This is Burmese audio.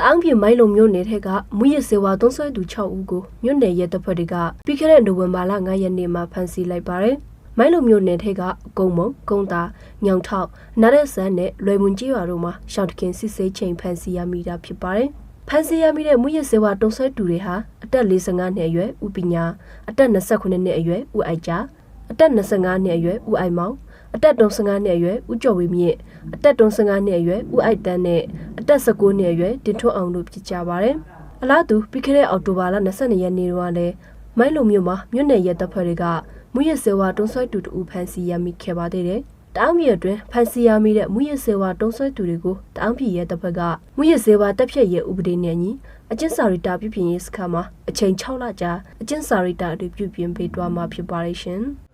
တအောင်းပြည်မိုင်းလုံမြို့နယ်ထက်ကမူရစ်စေဝါသုံးဆွဲသူ6ဦးကိုမြို့နယ်ရဲတပ်ဖွဲ့တွေကပြီးခဲ့တဲ့နိုဝင်ဘာလ9ရက်နေ့မှာဖမ်းဆီးလိုက်ပါတယ်။မိုင်းလုံမြို့နယ်ထက်ကကုံမုံကုံတာညောင်ထောက်နားရက်ဆန်းနဲ့လွယ်မွန်ကြီးရွာတို့မှာရှောင်းတခင်စစ်ဆေးချိန်ဖမ်းဆီးရမိတာဖြစ်ပါတယ်။ဖမ်းဆီးရမိတဲ့မူရစ်စေဝါတုံးဆွဲသူတွေဟာအသက်45နှစ်အရွယ်ဦးပညာအသက်29နှစ်အရွယ်ဦးအိုက်ကြအသက်25နှစ်အရွယ်ဦးအိုက်မောင်အသက်35နှစ်အရွယ်ဦးကျော်ဝေမြင့်အသက်35နှစ်အရွယ်ဦးအိုက်တန်းနဲ့ အသက်19နှစ်အရွယ်တင်ထွန်းအောင်တို့ဖြစ်ကြပါတယ်။အလားတူပြီးခဲ့တဲ့အောက်တိုဘာလ22ရက်နေ့တုန်းကလည်းမိုင်းလုံမြို့မှာမြို့နယ်ရဲတပ်ဖွဲ့တွေကမူရစ်စေဝါတုံးဆွဲသူတဦးဖမ်းဆီးရမိခဲ့ပါသေးတယ်။တအောင်းပြည်အတွင်းဖန်စီရမိတဲ့မူရစ်စေဝါတုံးဆွဲသူတွေကိုတအောင်းပြည်ရဲတပ်ဖွဲ့ကမူရစ်စေဝါတပ်ဖြတ်ရဲဥပဒေနဲ့အညီအကျဉ်းစာရီတာပြုပြင်ရေးစခန်းမှာအချိန်6လကြာအကျဉ်းစာရီတာတွေပြုပြင်ပေးသွားမှာဖြစ်ပါရဲ့ရှင်။